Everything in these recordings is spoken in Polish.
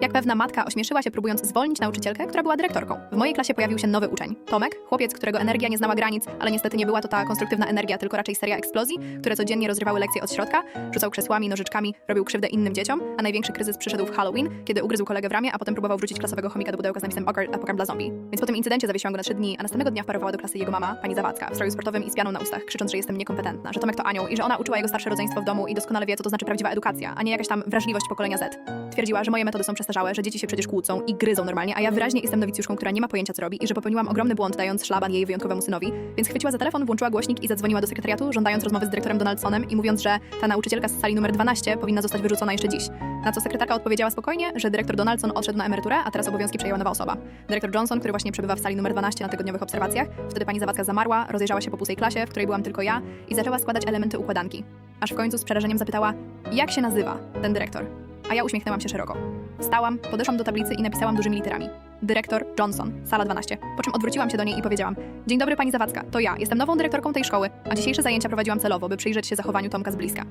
Jak pewna matka ośmieszyła się, próbując zwolnić nauczycielkę, która była dyrektorką. W mojej klasie pojawił się nowy uczeń. Tomek, chłopiec, którego energia nie znała granic, ale niestety nie była to ta konstruktywna energia, tylko raczej seria eksplozji, które codziennie rozrywały lekcje od środka, rzucał krzesłami, nożyczkami, robił krzywdę innym dzieciom, a największy kryzys przyszedł w Halloween, kiedy ugryzł kolegę w ramię, a potem próbował wrzucić klasowego chomika do pudełka z napisem a pokarm dla zombie. Więc po tym incydencie zawiesiłam go na trzy dni, a następnego dnia wparowała do klasy jego mama, pani Zawadzka, w stroju sportowym i z pianą na ustach, krzycząc, że jestem niekompetentna, że Tomek to anioł i że ona uczyła jego starsze rodzeństwo w domu i doskonale wie, co to znaczy prawdziwa edukacja, a nie jakaś tam wrażliwość pokolenia Z. Twierdziła, że moje metody są przestarzałe, że dzieci się przecież kłócą i gryzą normalnie, a ja wyraźnie jestem nowicjuszką, która nie ma pojęcia co robi i że popełniłam ogromny błąd dając szlaban jej wyjątkowemu synowi, więc chwyciła za telefon, włączyła głośnik i zadzwoniła do sekretariatu, żądając rozmowy z dyrektorem Donaldsonem i mówiąc, że ta nauczycielka z sali numer 12 powinna zostać wyrzucona jeszcze dziś. Na co sekretarka odpowiedziała spokojnie, że dyrektor Donaldson odszedł na emeryturę, a teraz obowiązki przejęła nowa osoba. Dyrektor Johnson, który właśnie przebywa w sali numer 12 na tygodniowych obserwacjach, wtedy pani Zawadzka zamarła, rozejrzała się po pustej klasie, w której byłam tylko ja i zaczęła składać elementy układanki. Aż w końcu z przerażeniem zapytała, jak się nazywa ten dyrektor? A ja uśmiechnęłam się szeroko. Wstałam, podeszłam do tablicy i napisałam dużymi literami. Dyrektor Johnson, sala 12. Po czym odwróciłam się do niej i powiedziałam: Dzień dobry, pani Zawadzka, to ja, jestem nową dyrektorką tej szkoły, a dzisiejsze zajęcia prowadziłam celowo, by przyjrzeć się zachowaniu Tomka z bliska.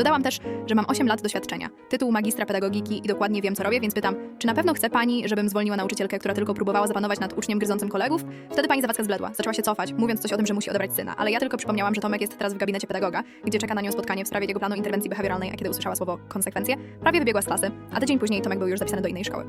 Dodałam też, że mam 8 lat doświadczenia, tytuł magistra pedagogiki i dokładnie wiem, co robię, więc pytam, czy na pewno chce pani, żebym zwolniła nauczycielkę, która tylko próbowała zapanować nad uczniem gryzącym kolegów? Wtedy pani Zawadzka zbledła, zaczęła się cofać, mówiąc coś o tym, że musi odebrać syna, ale ja tylko przypomniałam, że Tomek jest teraz w gabinecie pedagoga, gdzie czeka na nią spotkanie w sprawie jego planu interwencji behawioralnej, a kiedy usłyszała słowo konsekwencje, prawie wybiegła z klasy, a tydzień później Tomek był już zapisany do innej szkoły.